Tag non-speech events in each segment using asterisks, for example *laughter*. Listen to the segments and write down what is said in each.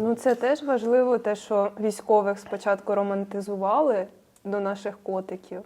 Ну це теж важливо, те, що військових спочатку романтизували до наших котиків.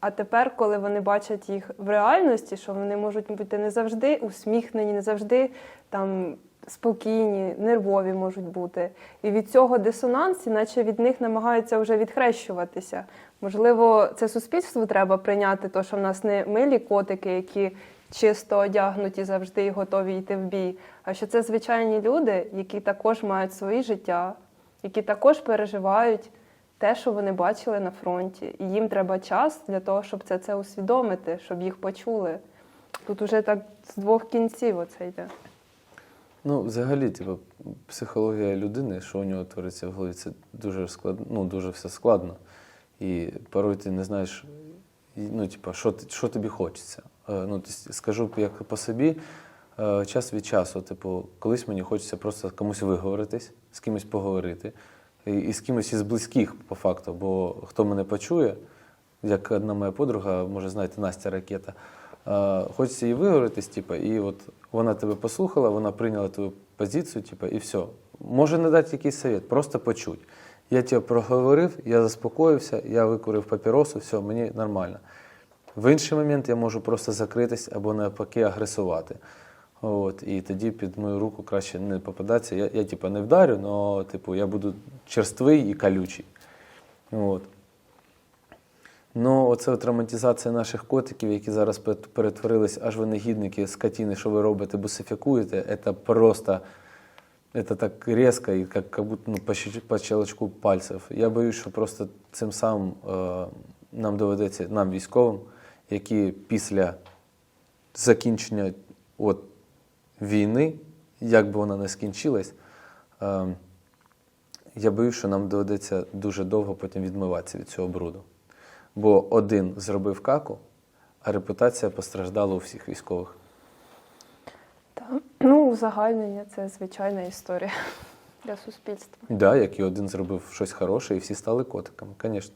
А тепер, коли вони бачать їх в реальності, що вони можуть бути не завжди усміхнені, не завжди там спокійні, нервові можуть бути. І від цього дисонанс, іначе від них намагаються вже відхрещуватися. Можливо, це суспільству треба прийняти, то, що в нас не милі котики, які чисто одягнуті завжди і готові йти в бій, а що це звичайні люди, які також мають свої життя, які також переживають те, що вони бачили на фронті. І їм треба час для того, щоб це, це усвідомити, щоб їх почули. Тут уже так з двох кінців оце йде. Ну, взагалі, типу, психологія людини, що у нього твориться в голові, це дуже складно, ну, дуже все складно. І порой ти не знаєш, ну, типу, що, що тобі хочеться. Е, Ну, скажу як по собі, е, час від часу, типу, колись мені хочеться просто комусь виговоритись, з кимось поговорити, і, і з кимось із близьких, по факту, бо хто мене почує, як одна моя подруга, може, знаєте, Настя Ракета. Е, Хочеться їй виговоритись, типу, і от вона тебе послухала, вона прийняла твою позицію, типу, і все. Може не дати якийсь совет, просто почуть. Я тебе проговорив, я заспокоївся, я викурив папіросу, все, мені нормально. В інший момент я можу просто закритись або навпаки агресувати. От, і тоді під мою руку краще не попадатися. Я, я типу, не вдарю, але типу, я буду черствий і колючий. От. Ну, оце от наших котиків, які зараз пе- перетворились аж в негідники скотини, що ви робите, бусифікуєте, це просто это так резко і як, как будто ну, по, по щелчку пальців. Я боюсь, що просто цим самим е, нам доведеться, нам військовим, які після закінчення от, війни, як би вона не скінчилась, е, я боюсь, що нам доведеться дуже довго потім відмиватися від цього бруду. Бо один зробив каку, а репутація постраждала у всіх військових. Ну, узагальнення це звичайна історія *laughs* для суспільства. Да, як і один зробив щось хороше, і всі стали котиками, звісно.